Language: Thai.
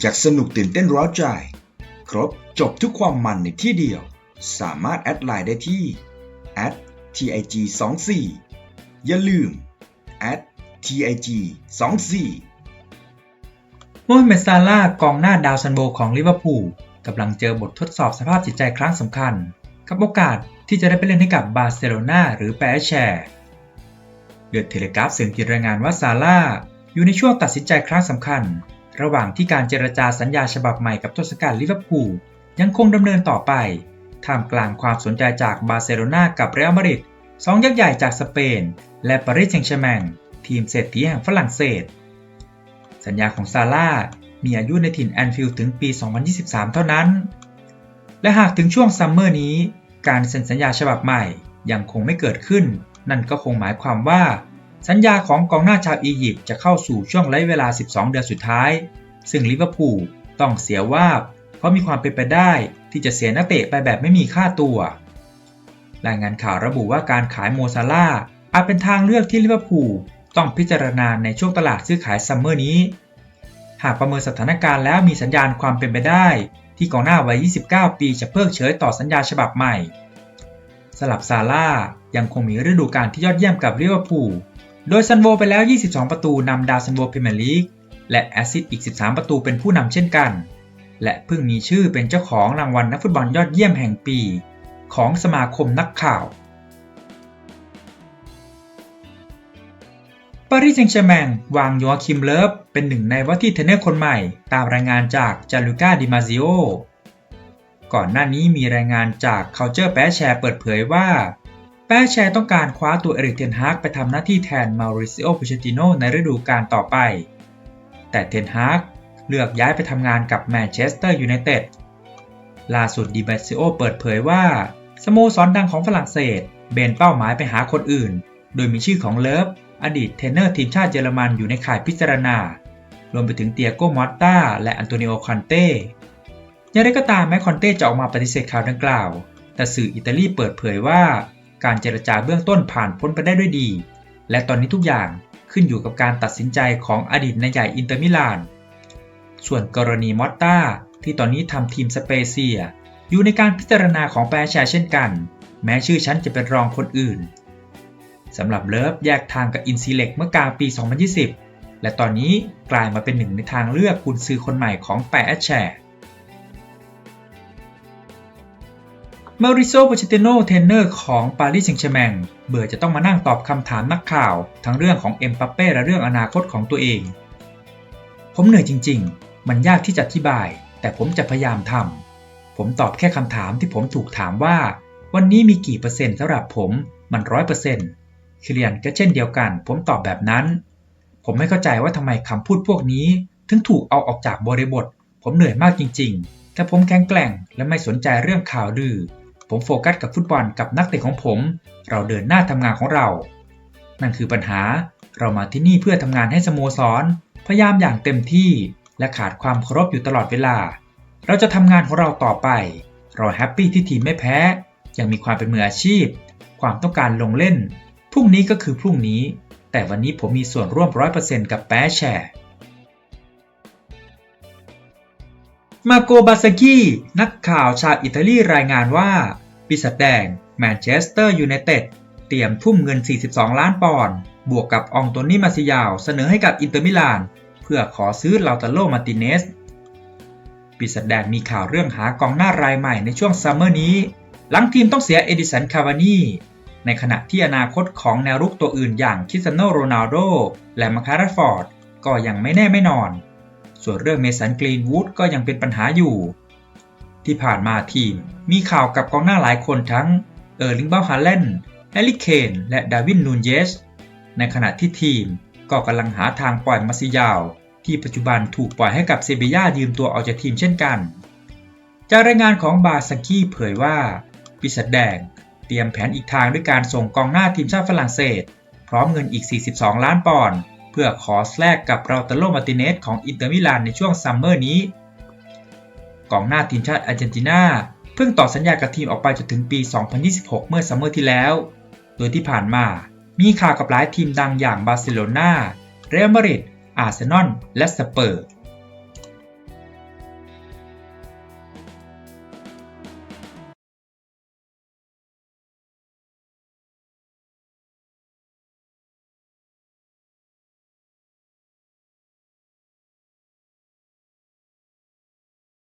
อยากสนุกตื่นเต้นร้าวใจ ครบจบทุกความมันในที่เดียว สามารถแอดไลน์ได้ที่ @tig 2 4 อย่าลืม @tig 2 4 โมฮัมเหม็ดซาลาห์กองหน้าดาวซันโบของลิเวอร์พูลกำลังเจอบททดสอบสภาพจิตใจครั้งสำคัญ กับโอกาสที่จะได้ไปเล่นให้กับบาร์เซโลนาหรือแปรแชร์เดือดเทเลกราฟสื่อกินรายงานว่าซาลาอยู่ในช่วงตัดสินใจครั้งสำคัญ ระหว่างที่การเจรจาสัญญาฉบับใหม่กับทศกัณฐ์ลิเวอร์พูลยังคงดำเนินต่อไป ท่ามกลางความสนใจจากบาร์เซโลนากับเรอัลมาดริดสองยักษ์ใหญ่จากสเปน และปารีสแซงต์แชร์แมงทีมเศรษฐีแห่งฝรั่งเศส สัญญาของซาร่ามีอายุในถิ่นแอนฟิลด์ถึงปี 2023 เท่านั้น และหากถึงช่วงซัมเมอร์นี้ การเซ็นสัญญาฉบับใหม่ยังคงไม่เกิดขึ้น นั่นก็คงหมายความว่า สัญญาของกองหน้าชาวอียิปต์จะเข้าสู่ช่วงระยะเวลา 12 เดือนสุดท้าย ซึ่งลิเวอร์พูลต้องเสียว่าเพราะมีความเป็นไปได้ที่จะเสียนักเตะไปแบบไม่มีค่าตัว รายงานข่าวระบุว่าการขายโมซาล่าอาจเป็นทางเลือกที่ลิเวอร์พูลต้องพิจารณาในช่วงตลาดซื้อขายซัมเมอร์นี้ หากประเมินสถานการณ์แล้วมีสัญญาณความเป็นไปได้ ที่กองหน้าวัย 29 ปีจะเพิกเฉยต่อสัญญาฉบับใหม่ สลับซาร่ายังคงมีฤดูกาลที่ยอดเยี่ยมกับลิเวอร์พูล โดยซันโวไปแล้ว 22 ประตูนำดาวซันโวพรีเมียร์ลีกและแอซิสต์อีก 13 ประตูเป็นผู้นำเช่นกัน และเพิ่งมีชื่อเป็นเจ้าของรางวัลนักฟุตบอลยอดเยี่ยมแห่งปี ของสมาคมนักข่าวปารีสแซงต์แชร์แมงวางยัวคิมเลิฟเป็นหนึ่งในว่าที่เทรนเนอร์คนใหม่ ตามรายงานจากจาลูกาดิมาซิโอก่อนหน้านี้มีรายงานจาก Culture แปแชร์เปิดเผยว่า แปแชร์ต้องการคว้าตัวเอริกเทนฮากไปทำหน้าที่แทนมาริซิโอปูเชติโนในฤดูกาลต่อไป แต่เทนฮากเลือกย้ายไปทำงานกับแมนเชสเตอร์ยูไนเต็ดล่าสุดดิมาซิโอเปิดเผยว่า สโมสรดังของฝรั่งเศส เบนเป้าหมายไปหาคนอื่น โดยมีชื่อของเลิฟอดีตเทนเนอร์ทีมชาติเยอรมันอยู่ในข่ายพิจารณา รวมไปถึงเตียโกมอตตาและอันโตนิโอคอนเต้อย่างไรก็ตามแม้คอนเต้จะออกมาปฏิเสธข่าวดังกล่าว แต่สื่ออิตาลีเปิดเผยว่า การเจรจาเบื้องต้นผ่านพ้นไปได้ด้วยดี และตอนนี้ทุกอย่างขึ้นอยู่กับการตัดสินใจของอดีตนายใหญ่อินเตอร์มิลาน ส่วนกรณีมอตตาที่ตอนนี้ทำทีมสเปเซีย อยู่ในการพิจารณาของแปรแชร์เช่นกัน แม้ชื่อฉันจะเป็นรองคนอื่นสำหรับเลิฟแยกทางกับอินซีเล็กเมื่อกลางปี 2020 และตอนนี้กลายมาเป็นหนึ่งในทางเลือกกุนซือคนใหม่ของแปรแชร์ มาริโซโปเชติโนเทนเนอร์ของปารีสแซงต์แชร์แมงเบื่อจะต้องมานั่งตอบคำถามนักข่าว ทั้งเรื่องของเอ็มปัปเป้และเรื่องอนาคตของตัวเอง ผมเหนื่อยจริง ๆ มันยากที่จะอธิบาย แต่ผมจะพยายามทำผมตอบแค่คำถามที่ผมถูกถามว่า วันนี้มีกี่เปอร์เซ็นต์สำหรับผมมันร้อยเปอร์เซ็นต์คิเลียนก็เช่นเดียวกัน ผมตอบแบบนั้น ผมไม่เข้าใจว่าทำไมคำพูดพวกนี้ ถึงถูกเอาออกจากบริบท ผมเหนื่อยมากจริง ๆ แต่ผมแข็งแกร่งและไม่สนใจเรื่องข่าวดื้อ ผมโฟกัสกับฟุตบอลกับนักเตะของผม เราเดินหน้าทำงานของเรา นั่นคือปัญหาเรามาที่นี่เพื่อทำงานให้สโมสร พยายามอย่างเต็มที่ และขาดความเคารพอยู่ตลอดเวลา เราจะทำงานของเราต่อไป เราแฮปปี้ที่ทีมไม่แพ้ ยังมีความเป็นมืออาชีพ ความต้องการลงเล่น พรุ่งนี้ก็คือพรุ่งนี้ แต่วันนี้ผมมีส่วนร่วม 100%กับแปรแชร์ มาโกบาซากินักข่าวชาวอิตาลีรายงานว่าปีศาจแดงแมนเชสเตอร์ยูไนเต็ดเตรียมทุ่มเงิน 42 ล้านปอนด์บวกกับองโตนี่มาซิยาวเสนอให้กับอินเตอร์มิลาน เพื่อขอซื้อลาตาโลมาติเนสปีศาจแดงมีข่าวเรื่องหากองหน้ารายใหม่ในช่วงซัมเมอร์นี้ หลังทีมต้องเสียเอดิสันคาวานีในขณะที่อนาคตของแนวรุกตัวอื่นอย่างคิสเตียโนโรนัลโดและมาคาร์ฟอร์ดก็ยังไม่แน่ไม่นอน ส่วนเรื่องเมสันกรีนวูดก็ยังเป็นปัญหาอยู่ ที่ผ่านมาทีมมีข่าวกับกองหน้าหลายคนทั้งเออร์ลิงเบลฮาเลนแฮร์รี่เคนและดาวินนูนเยส ในขณะที่ทีมก็กำลังหาทางปล่อยมาซิยาว ที่ปัจจุบันถูกปล่อยให้กับเซเบียายืมตัวออกจากทีมเช่นกัน จากรายงานของบาสกี้เผยว่าปีศาจแดง เตรียมแผนอีกทางด้วยการส่งกองหน้าทีมชาติฝรั่งเศส พร้อมเงินอีก 42 ล้านปอนด์ เพื่อขอแลกกับราตโลมาติเนสของอินเตอร์มิลานในช่วงซัมเมอร์นี้ กองหน้าทีมชาติอาร์เจนตินาเพิ่งต่อสัญญากับทีมออกไปจนถึงปี 2026 เมื่อซัมเมอร์ที่แล้ว โดยที่ผ่านมา มีข่าวกับหลายทีมดังอย่างบาร์เซโลนาเรอัลมาดริดอาร์เซนอลและสเปอร์